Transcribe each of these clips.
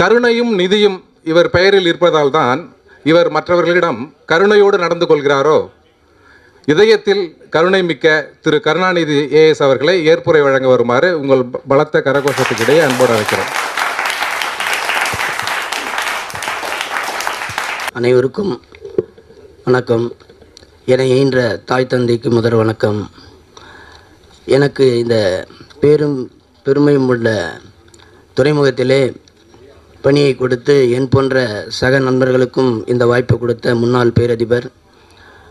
கருணையும் நிதியும் இவர் பெயரில் இருப்பதால் தான் இவர் மற்றவர்களிடம் கருணையோடு நடந்து கொள்கிறாரோ? இதயத்தில் கருணை மிக்க திரு கருணாநிதி ஏஎஸ் அவர்களை ஏற்புரை வழங்க வருமாறு உங்கள் பலத்த கரகோஷத்துக்கிடையே அன்போடு அழைக்கிறோம். அனைவருக்கும் வணக்கம். என்னை ஈன்ற தாய் தந்தைக்கு முதல் வணக்கம். எனக்கு இந்த பேரும் பெருமையும் உள்ள துறைமுகத்திலே பணியை கொடுத்து என் போன்ற சக நண்பர்களுக்கும் இந்த வாய்ப்பை கொடுத்த முன்னாள் பேரதிபர்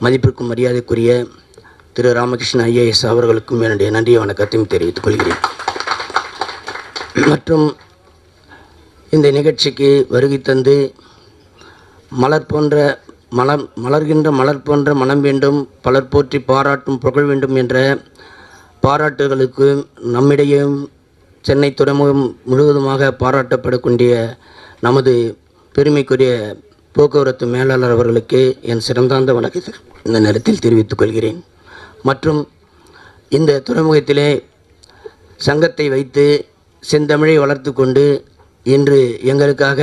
மதிப்பிற்கும் மரியாதைக்குரிய திரு ராமகிருஷ்ண ஐஏஎஸ் அவர்களுக்கும் என்னுடைய நன்றிய வணக்கத்தையும் தெரிவித்துக் கொள்கிறேன். மற்றும் இந்த நிகழ்ச்சிக்கு வருகை தந்து மலர் போன்ற மலம் மலர்கின்ற மலர் போன்ற மனம் வேண்டும் பலர் போற்றி பாராட்டும் புகழ் வேண்டும் என்ற பாராட்டுகளுக்கு நம்மிடையும் சென்னை துறைமுகம் முழுவதுமாக பாராட்டப்படக்கூடிய நமது பெருமைக்குரிய போக்குவரத்து மேலாளர் அவர்களுக்கு என் சிறந்தாந்த வணக்கத்தை இந்த நேரத்தில் தெரிவித்துக் கொள்கிறேன். மற்றும் இந்த துறைமுகத்திலே சங்கத்தை வைத்து செந்தமிழை வளர்த்து கொண்டு இன்று எங்களுக்காக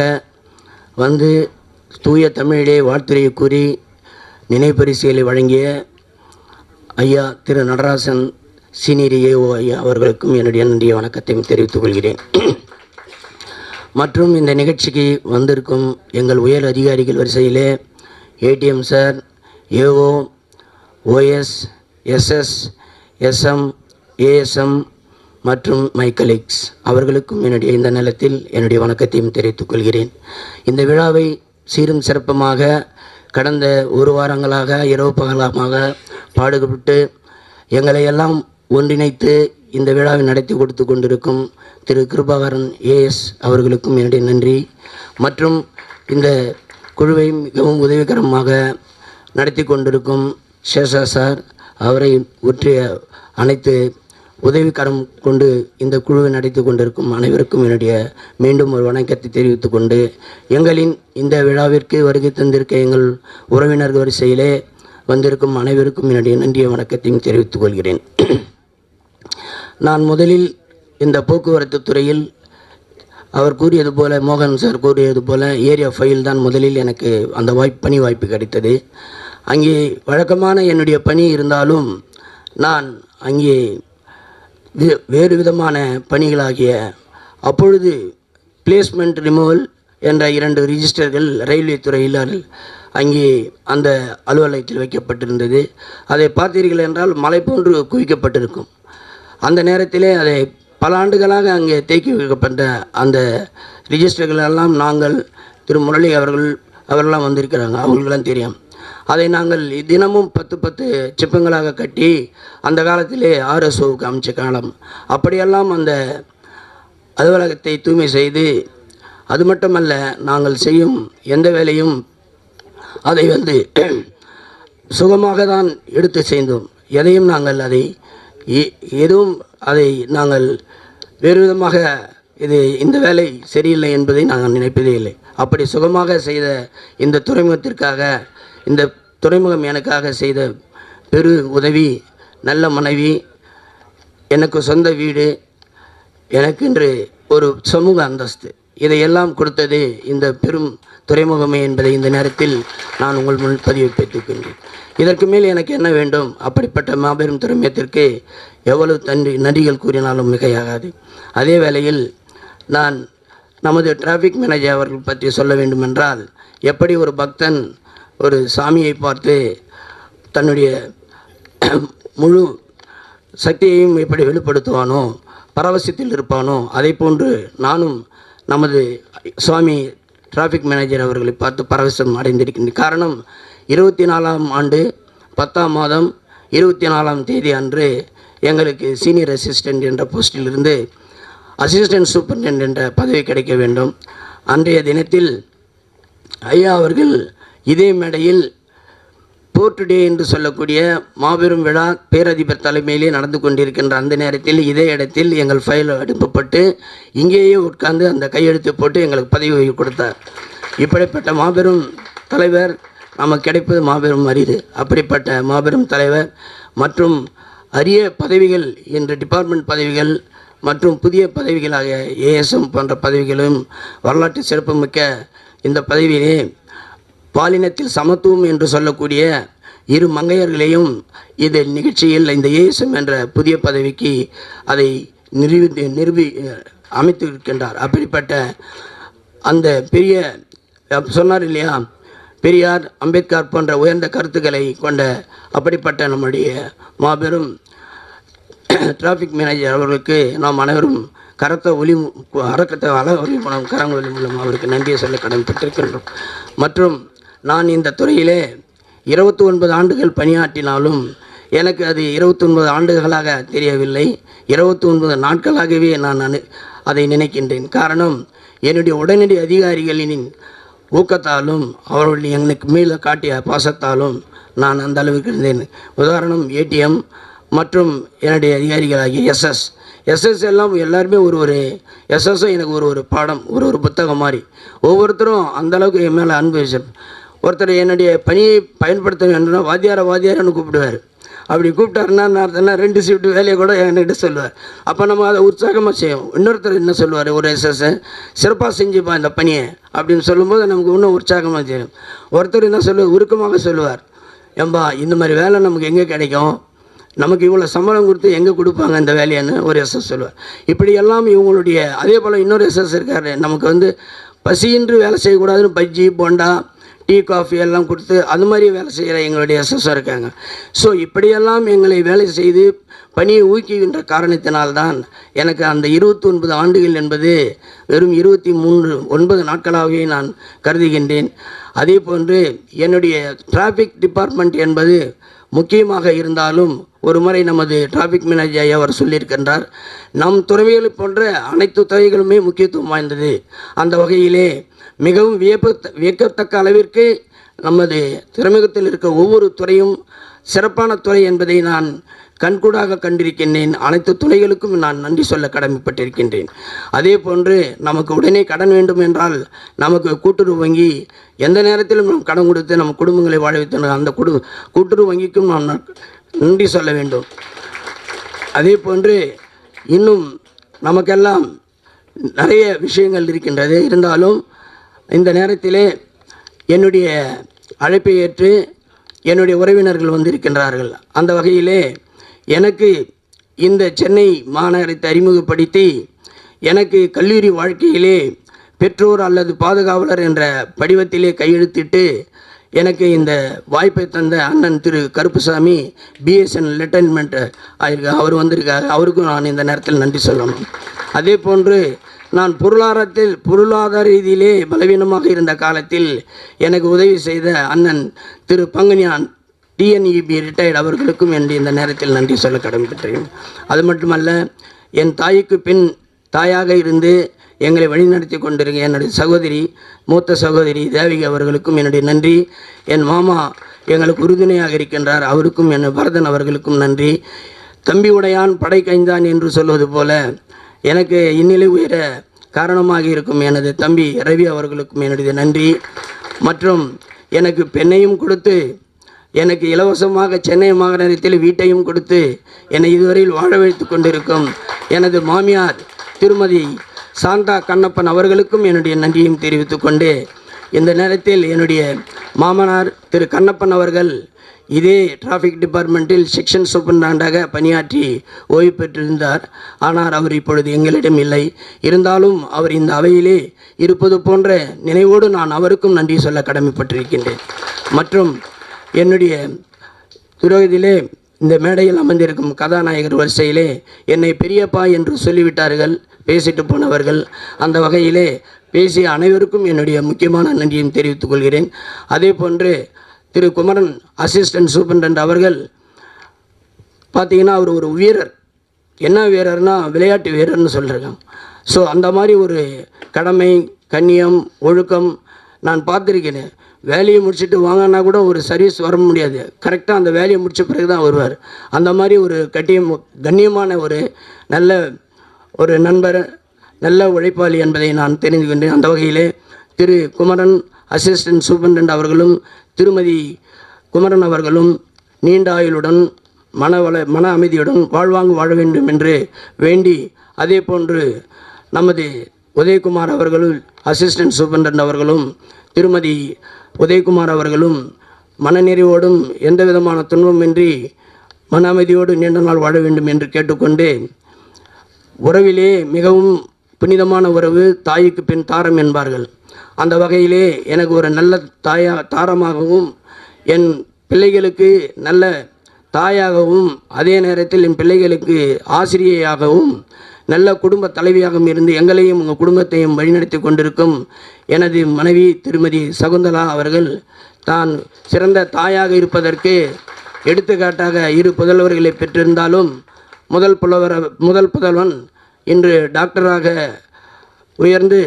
வந்து தூய தமிழிலே வாழ்த்துறையை கூறி நினைப்பரிசுகளை வழங்கிய ஐயா திரு நடராசன் சினிரியே அவர்களுக்கும் என்னுடைய நன்றிய வணக்கத்தையும் தெரிவித்துக் கொள்கிறேன். மற்றும் இந்த நிகழ்ச்சிக்கு வந்திருக்கும் எங்கள் உயர் அதிகாரிகள் வரிசையிலே ATM sir AO OS SS SM ASM மற்றும் மை கலீக்ஸ் அவர்களுக்கும் என்னுடைய இந்த நிலத்தில் என்னுடைய வணக்கத்தையும் தெரிவித்துக் கொள்கிறேன். இந்த விழாவை சீரும் சிறப்பமாக கடந்த ஒரு வாரங்களாக இரவு பகலமாக பாடுபட்டு எங்களை எல்லாம் ஒன்றிணைத்து இந்த விழாவை நடத்தி கொடுத்து கொண்டிருக்கும் திரு கிருபாகரன் ஏஎஸ் அவர்களுக்கும் என்னுடைய நன்றி. மற்றும் இந்த குழுவை மிகவும் உதவிகரமாக நடத்தி கொண்டிருக்கும் சேஷா சார் அவரை ஒற்றிய அனைத்து உதவிக்கரம் கொண்டு இந்த குழுவை நடத்தி கொண்டிருக்கும் அனைவருக்கும் என்னுடைய மீண்டும் ஒரு வணக்கத்தை தெரிவித்து கொண்டு எங்களின் இந்த விழாவிற்கு வருகை தந்திருக்க எங்கள் உறவினர்கள் வரிசையிலே வந்திருக்கும் அனைவருக்கும் என்னுடைய நன்றிய வணக்கத்தையும் தெரிவித்துக் கொள்கிறேன். நான் முதலில் இந்த போக்குவரத்து துறையில் அவர் கூறியது போல மோகன் சார் கூறியது போல ஏரியா ஃபைல் தான் முதலில் எனக்கு அந்த வாய்ப்பு பணி வாய்ப்பு கிடைத்தது. அங்கே வழக்கமான என்னுடைய பணி இருந்தாலும் நான் அங்கே வே- வேறு விதமான பணிகளாகிய அப்பொழுது பிளேஸ்மெண்ட் ரிமூவல் என்ற இரண்டு ரிஜிஸ்டர்கள் ரயில்வே துறையில் அங்கே அந்த அலுவலகத்தில் வைக்கப்பட்டிருந்தது. அதை பார்த்தீர்கள் என்றால் மலை போன்று குவிக்கப்பட்டிருக்கும். அந்த நேரத்திலே அதை பல ஆண்டுகளாக அங்கே தேக்கி வைக்கப்பட்ட அந்த ரிஜிஸ்டர்கள் எல்லாம் நாங்கள் திரு முரளி அவர்கள் அவரெல்லாம் வந்திருக்கிறாங்க. அவங்களுக்கெல்லாம் தெரியும். அதை நாங்கள் தினமும் பத்து பத்து சிப்பங்களாக கட்டி அந்த காலத்திலே ஆர்எஸ்ஓவுக்கு அமைச்ச காலம். அப்படியெல்லாம் அந்த அலுவலகத்தை தூய்மை செய்து அது மட்டுமல்ல நாங்கள் செய்யும் எந்த வேலையும் அதை வந்து சுகமாக தான் எடுத்து செய்தோம். எதையும் நாங்கள் அதை எதுவும் அதை நாங்கள் வேறு விதமாக இது இந்த வேலை சரியில்லை என்பதை நாங்கள் நினைப்பதே இல்லை. அப்படி சுகமாக செய்த இந்த துறைமுகத்திற்காக இந்த துறைமுகம் எனக்காக செய்த பெரு உதவி நல்ல மனைவி எனக்கு சொந்த வீடு எனக்கென்று ஒரு சமூக அந்தஸ்து. இதையெல்லாம் கொடுத்தது இந்த பெரும் துறைமுகமே என்பதை இந்த நேரத்தில் நான் உங்கள் முன் பதிவு பெற்றுக்கொண்டேன். இதற்கு மேல் எனக்கு என்ன வேண்டும்? அப்படிப்பட்ட மாபெரும் துறைமுகத்திற்கு எவ்வளவு தன்றி நன்றிகள் கூறினாலும் மிகையாகாது. அதே வேளையில் நான் நமது டிராஃபிக் மேனேஜர் அவர்கள் பற்றி சொல்ல வேண்டுமென்றால் எப்படி ஒரு பக்தன் ஒரு சாமியை பார்த்து தன்னுடைய முழு சக்தியையும் எப்படி வெளிப்படுத்துவானோ பரவசத்தில் இருப்பானோ அதை போன்று நானும் நமது சுவாமி டிராஃபிக் மேனேஜர் அவர்களை பார்த்து பரவசம் அடைந்திருக்கின்ற காரணம் இருபத்தி நாலாம் ஆண்டு பத்தாம் மாதம் இருபத்தி நாலாம் தேதி அன்று எங்களுக்கு சீனியர் அசிஸ்டண்ட் என்ற போஸ்டிலிருந்து அசிஸ்டன்ட் சூப்பர்டென்ட் என்ற பதவி கிடைக்க வேண்டும். அன்றைய தினத்தில் ஐயா அவர்கள் இதே மேடையில் போர்ட் டே என்று சொல்லக்கூடிய மாபெரும் விழா பேரதிபர் தலைமையிலே நடந்து கொண்டிருக்கின்ற அந்த நேரத்தில் இதே இடத்தில் எங்கள் ஃபைல் அனுப்பப்பட்டு இங்கேயே உட்கார்ந்து அந்த கையெழுத்து போட்டு எங்களுக்கு பதவி கொடுத்தார். இப்படிப்பட்ட மாபெரும் தலைவர் நமக்கு கிடைப்பது மாபெரும் அரிது. அப்படிப்பட்ட மாபெரும் தலைவர் மற்றும் அரிய பதவிகள் என்ற டிபார்ட்மெண்ட் பதவிகள் மற்றும் புதிய பதவிகளாக ஏஎஸ்எம் போன்ற பதவிகளும் வரலாற்று சிறப்புமிக்க இந்த பதவியிலே பாலினத்தில் சமத்துவம் என்று சொல்லக்கூடிய இரு மங்கையர்களையும் இது நிகழ்ச்சியில் இந்த ஏஎஸ்எம் என்ற புதிய பதவிக்கு அதை நிரூபி நிரூபி அமைத்திருக்கின்றார். அப்படிப்பட்ட அந்த பெரிய சொன்னார் இல்லையா? பெரியார் அம்பேத்கர் போன்ற உயர்ந்த கருத்துக்களை கொண்ட அப்படிப்பட்ட நம்முடைய மாபெரும் டிராஃபிக் மேனேஜர் அவர்களுக்கு நாம் அனைவரும் கரத்த ஒளி அறக்கத்தை அல ஒளி மூலம் கரங்க ஒளி மூலம் அவருக்கு நன்றியை சொல்ல கடமைப்பட்டிருக்கின்றோம். மற்றும் நான் இந்த துறையிலே இருபத்தி ஒன்பது ஆண்டுகள் பணியாற்றினாலும் எனக்கு அது இருபத்தி ஒன்பது ஆண்டுகளாக தெரியவில்லை. இருபத்தி ஒன்பது நாட்களாகவே நான் அனு அதை நினைக்கின்றேன். காரணம் என்னுடைய உடனடி அதிகாரிகளின் ஊக்கத்தாலும் அவர்கள் எனக்கு மேலே காட்டிய பாசத்தாலும் நான் அந்த அளவுக்கு இருந்தேன். உதாரணம் ஏடிஎம் மற்றும் என்னுடைய அதிகாரிகளாகிய எஸ்எஸ் எஸ்எஸ் எல்லாம் எல்லாருமே ஒரு ஒரு எஸ்எஸ்ஸும் எனக்கு ஒரு ஒரு பாடம் ஒரு ஒரு புத்தகம் மாதிரி. ஒவ்வொருத்தரும் அந்தளவுக்கு என் மேலே அன்பு ஒருத்தர் என்னுடைய பணியை பயன்படுத்த வேண்டும்னா வாத்தியார வாத்தியாரன்னு கூப்பிடுவார். அப்படி கூப்பிட்டாருன்னா நான் ரெண்டு ஷிஃப்ட் வேலையை கூட என்கிட்ட சொல்லுவார். அப்போ நம்ம அதை உற்சாகமாக செய்வோம். இன்னொருத்தர் என்ன சொல்லுவார் ஒரு எஸ்எஸ் சிறப்பாக செஞ்சுப்பா இந்த பணியை அப்படின்னு சொல்லும்போது நமக்கு இன்னும் உற்சாகமாக செய்யும் ஒருத்தர் என்ன சொல்லுவார் உருக்கமாக சொல்லுவார் ஏம்பா இந்த மாதிரி வேலை நமக்கு எங்கே கிடைக்கும்? நமக்கு இவ்வளோ சம்பளம் கொடுத்து எங்கே கொடுப்பாங்க இந்த வேலையான்னு? ஒரு எஸ்எஸ் சொல்லுவார். இப்படியெல்லாம் இவங்களுடைய அதே போல் இன்னொரு எஸ்எஸ் இருக்கார். நமக்கு வந்து பசியின்றி வேலை செய்யக்கூடாதுன்னு பஜ்ஜி போண்டா டீ காஃபி எல்லாம் கொடுத்து அது மாதிரி வேலை செய்கிற எங்களுடைய எஸ்எஸ்ஆர் இருக்காங்க. ஸோ இப்படியெல்லாம் எங்களை வேலை செய்து பணியை ஊக்குகின்ற காரணத்தினால்தான் எனக்கு அந்த இருபத்தி ஒன்பது ஆண்டுகள் என்பது வெறும் இருபத்தி மூன்று ஒன்பது நாட்களாகவே நான் கருதுகின்றேன். அதே போன்று என்னுடைய டிராஃபிக் டிபார்ட்மெண்ட் என்பது முக்கியமாக இருந்தாலும் ஒரு முறை நமது டிராஃபிக் மேனேஜர் அவர் சொல்லியிருக்கின்றார். நம் துறைகளை போன்ற அனைத்து துறைகளுமே முக்கியத்துவம் வாய்ந்தது. அந்த வகையிலே மிகவும் வியப்பு வியக்கத்தக்க அளவிற்கு நமது துறைமுகத்தில் இருக்க ஒவ்வொரு துறையும் சிறப்பான துறை என்பதை நான் கண்கூடாக கண்டிருக்கின்றேன். அனைத்து துறைகளுக்கும் நான் நன்றி சொல்ல கடமைப்பட்டிருக்கின்றேன். அதே போன்று நமக்கு உடனே கடன் வேண்டும் என்றால் நமக்கு கூட்டுறவு வங்கி எந்த நேரத்திலும் நாம் கடன் கொடுத்து நம் குடும்பங்களை வாழ வைத்து அந்த குடு கூட்டுறவு வங்கிக்கும் நாம் நன்றி சொல்ல வேண்டும். அதே போன்று இன்னும் நமக்கெல்லாம் நிறைய விஷயங்கள் இருக்கின்றது. இருந்தாலும் இந்த நேரத்திலே என்னுடைய அழைப்பை ஏற்று என்னுடைய உறவினர்கள் வந்திருக்கின்றார்கள். அந்த வகையிலே எனக்கு இந்த சென்னை மாநகரத்தை அறிமுகப்படுத்தி எனக்கு கல்லூரி வாழ்க்கையிலே பெற்றோர் அல்லது பாதுகாவலர் என்ற படிவத்திலே கையெழுத்திட்டு எனக்கு இந்த வாய்ப்பை தந்த அண்ணன் திரு கருப்புசாமி பிஎஸ்என் லெட்டன்மெண்ட் ஆயிருக்கார் அவர் வந்திருக்கார். அவருக்கும் நான் இந்த நேரத்தில் நன்றி சொல்லணும். அதே போன்று நான் பொருளாதாரத்தில் பொருளாதார ரீதியிலே பலவீனமாக இருந்த காலத்தில் எனக்கு உதவி செய்த அண்ணன் திரு பங்கனியான் டிஎன்இபி ரிட்டையர்ட் அவர்களுக்கும் என்று இந்த நேரத்தில் நன்றி சொல்ல கடமைப்பட்டேன். அது மட்டுமல்ல என் தாய்க்கு பின் தாயாக இருந்து எங்களை வழிநடத்தி கொண்டிருக்க என்னுடைய சகோதரி மூத்த சகோதரி தேவிகி அவர்களுக்கும் என்னுடைய நன்றி. என் மாமா எங்களுக்கு உறுதுணையாக இருக்கின்றார். அவருக்கும் என் பரதன் அவர்களுக்கும் நன்றி. தம்பி உடையான் படை கைந்தான் என்று சொல்வது போல எனக்கு இந்நிலை உயர காரணமாக இருக்கும் எனது தம்பி ரவி அவர்களுக்கும் என்னுடைய நன்றி. மற்றும் எனக்கு பெண்ணையும் கொடுத்து எனக்கு இலவசமாக சென்னை மாகாணத்தில் வீட்டையும் கொடுத்து என்னை இதுவரையில் வாழ வைத்து கொண்டிருக்கும் எனது மாமியார் திருமதி சாந்தா கண்ணப்பன் அவர்களுக்கும் என்னுடைய நன்றியும் தெரிவித்துக்கொண்டு இந்த நேரத்தில் என்னுடைய மாமனார் திரு கண்ணப்பன் அவர்கள் இதே டிராஃபிக் டிபார்ட்மெண்ட்டில் செக்ஷன் சூப்பரண்டாக பணியாற்றி ஓய்வு பெற்றிருந்தார். ஆனால் அவர் இப்பொழுது எங்களிடம் இல்லை. இருந்தாலும் அவர் இந்த அவையிலே இருப்பது போன்ற நினைவோடு நான் அவருக்கும் நன்றி சொல்ல கடமைப்பட்டிருக்கின்றேன். மற்றும் என்னுடைய துரோகத்திலே இந்த மேடையில் அமர்ந்திருக்கும் கதாநாயகர் வரிசையிலே என்னை பெரியப்பா என்று சொல்லிவிட்டார்கள் பேசிட்டு போனவர்கள். அந்த வகையிலே பேசிய அனைவருக்கும் என்னுடைய முக்கியமான நன்றியும் தெரிவித்துக் கொள்கிறேன். அதே போன்று திரு குமரன் அசிஸ்டன்ட் சூப்பரண்ட் அவர்கள் பார்த்தீங்கன்னா அவர் ஒரு வீரர். என்ன வீரர்னா விளையாட்டு வீரர்னு சொல்லியிருக்காங்க ஸோ அந்த மாதிரி ஒரு கடமை கண்ணியம் ஒழுக்கம் நான் பார்த்துருக்கேன் வேலையை முடிச்சுட்டு வாங்கினா கூட ஒரு சர்வீஸ் வர முடியாது. கரெக்டாக அந்த வேலையை முடித்த பிறகு தான் வருவார். அந்த மாதிரி ஒரு கட்டியம் கண்ணியமான ஒரு நல்ல ஒரு நண்பர் நல்ல உழைப்பாளி என்பதை நான் தெரிந்து கொண்டேன். அந்த வகையிலே திரு குமரன் அசிஸ்டன்ட் சூப்பரண்ட் அவர்களும் திருமதி குமரன் அவர்களும் நீண்ட ஆயுளுடன் மனவள மன அமைதியுடன் வாழ்வாங்கு வாழ வேண்டும் என்று வேண்டி அதே போன்று நமது உதயகுமார் அவர்களும் அசிஸ்டன்ட் சூப்பரண்ட் அவர்களும் திருமதி உதயகுமார் அவர்களும் மனநிறைவோடும் எந்த விதமான துன்பமின்றி மன அமைதியோடு நீண்ட நாள் வாழ வேண்டும் என்று கேட்டுக்கொண்டு உறவிலே மிகவும் புனிதமான உறவு தாய்க்கு பின் தாரம் என்பார்கள். அந்த வகையிலே எனக்கு ஒரு நல்ல தாயா தாரமாகவும் என் பிள்ளைகளுக்கு நல்ல தாயாகவும் அதே நேரத்தில் என் பிள்ளைகளுக்கு ஆசிரியையாகவும் நல்ல குடும்ப தலைவியாகவும் இருந்து எங்களையும் உங்கள் குடும்பத்தையும் வழிநடத்தி கொண்டிருக்கும் எனது மனைவி திருமதி சகுந்தலா அவர்கள் தான் சிறந்த தாயாக இருப்பதற்கு எடுத்துக்காட்டாக இரு புதல்வர்களை பெற்றிருந்தாலும் முதல் புலவர் முதல் புதல்வன் இன்று டாக்டராக உயர்ந்து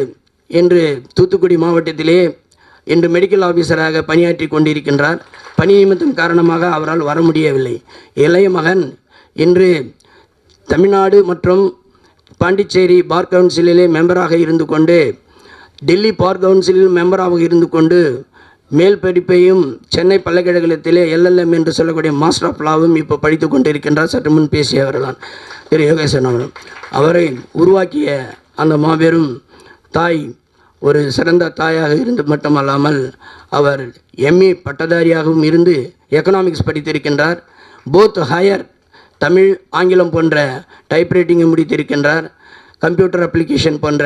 இன்று தூத்துக்குடி மாவட்டத்திலே இன்று மெடிக்கல் ஆஃபீஸராக பணியாற்றி கொண்டிருக்கின்றார். பணி நிமித்தம் காரணமாக அவரால் வர முடியவில்லை. இளைய மகன் இன்று தமிழ்நாடு மற்றும் பாண்டிச்சேரி பார் கவுன்சிலிலே மெம்பராக இருந்து கொண்டு டெல்லி பார் கவுன்சிலில் மெம்பராக இருந்து கொண்டு மேல் படிப்பையும் சென்னை பல்கலைக்கழகத்திலே எல்எல்எம் என்று சொல்லக்கூடிய மாஸ்டர் ஆஃப் லாவும் இப்போ படித்து கொண்டிருக்கின்றார். சற்று முன் பேசியவர் தான் திரு யோகேசன் அவர்கள். அவரை உருவாக்கிய அந்த மாபெரும் தாய் ஒரு சிறந்த தாயாக இருந்து மட்டுமல்லாமல் அவர் எம்ஏ பட்டதாரியாகவும் இருந்து எக்கனாமிக்ஸ் படித்திருக்கின்றார். போத் ஹையர் தமிழ் ஆங்கிலம் போன்ற டைப்ரைட்டிங்கை முடித்திருக்கின்றார். கம்ப்யூட்டர் அப்ளிகேஷன் போன்ற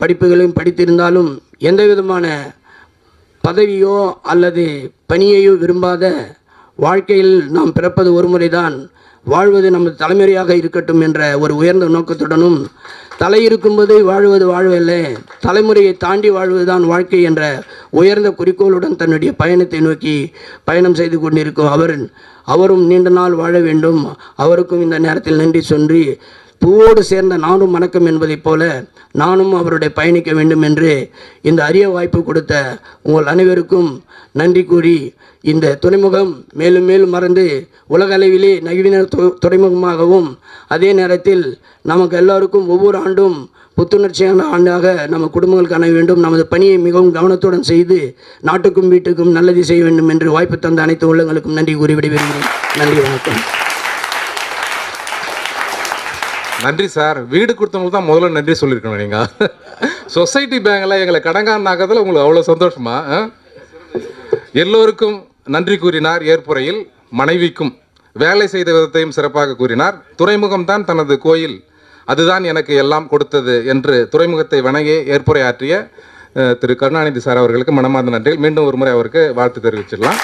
படிப்புகளையும் படித்திருந்தாலும் எந்த விதமான பதவியோ அல்லது பணியையோ விரும்பாத வாழ்க்கையில் நாம் பிறப்பது ஒரு முறைதான் வாழ்வது நமது தலைமுறையாக இருக்கட்டும் என்ற ஒரு உயர்ந்த நோக்கத்துடனும் தலை இருக்கும்போது வாழ்வது வாழ்வல்ல தலைமுறையை தாண்டி வாழ்வதுதான் வாழ்க்கை என்ற உயர்ந்த குறிக்கோளுடன் தன்னுடைய பயணத்தை நோக்கி பயணம் செய்து கொண்டிருக்கும் அவர் அவரும் நீண்ட நாள் வாழ வேண்டும். அவருக்கும் இந்த நேரத்தில் நன்றி சொல்லி பூவோடு சேர்ந்த நானும் வணக்கம் என்பதைப் போல நானும் அவருடைய பயணிக்க வேண்டும் என்று இந்த அரிய வாய்ப்பு கொடுத்த உங்கள் அனைவருக்கும் நன்றி கூறி இந்த துறைமுகம் மேலும் மேலும் மறந்து உலக அளவிலே நவீன துறைமுகமாகவும் அதே நேரத்தில் நமக்கு எல்லாருக்கும் ஒவ்வொரு ஆண்டும் புத்துணர்ச்சியான ஆண்டாக நம்ம குடும்பங்கள் காண வேண்டும். நமது பணியை மிகவும் கவனத்துடன் செய்து நாட்டுக்கும் வீட்டுக்கும் நல்லது செய்ய வேண்டும் என்று வாய்ப்பு தந்த அனைத்து உள்ளங்களுக்கும் நன்றி கூறி விடைபெறுகிறேன். நன்றி வணக்கம். நன்றி சார். வீடு கொடுத்தவங்களுக்கு தான் முதல்ல நன்றி சொல்லியிருக்கணும் நீங்கள் சொசைட்டி பேங்கில் எங்களை கடங்கானாக்கிறதுல உங்களுக்கு அவ்வளோ சந்தோஷமா எல்லோருக்கும் நன்றி கூறினார் ஏற்புரையில் மனைவிக்கும் வேலை செய்த விதத்தையும் சிறப்பாக கூறினார். துறைமுகம் தான் தனது கோயில். அதுதான் எனக்கு எல்லாம் கொடுத்தது என்று துறைமுகத்தை வணங்கி ஏற்புரை ஆற்றிய திரு கருணாநிதி சார் அவர்களுக்கு மனமார்ந்த நன்றிகள். மீண்டும் ஒரு முறை அவருக்கு வாழ்த்து தெரிவிச்சிடலாம்.